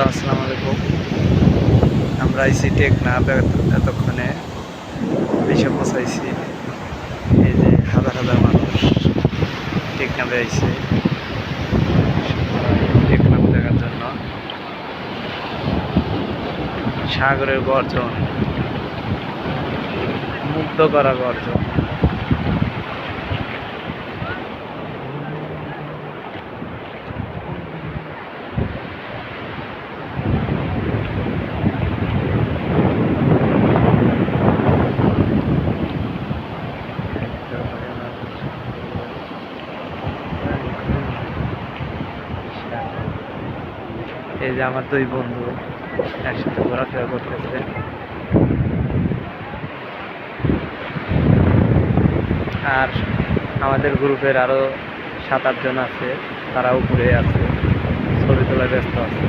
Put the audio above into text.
Hello, আসসালামু আলাইকুম। আমরা আইসি টেকনাফ এত- এতক্ষণে বেশি পৌঁছাইছি। এই যে হাজার হাজার মানুষ টেকনাফে টেক টেকনাফ দেখার জন্য। সাগরের গর্জন, মুগ্ধ করা গর্জন। এই যে আমার দুই বন্ধু একসাথে ঘোরাফেরা করতেছে। আর আমাদের গ্রুপের আরও সাত আটজন আছে, তারা উপরে আছে, ছবি তোলায় ব্যস্ত আছে।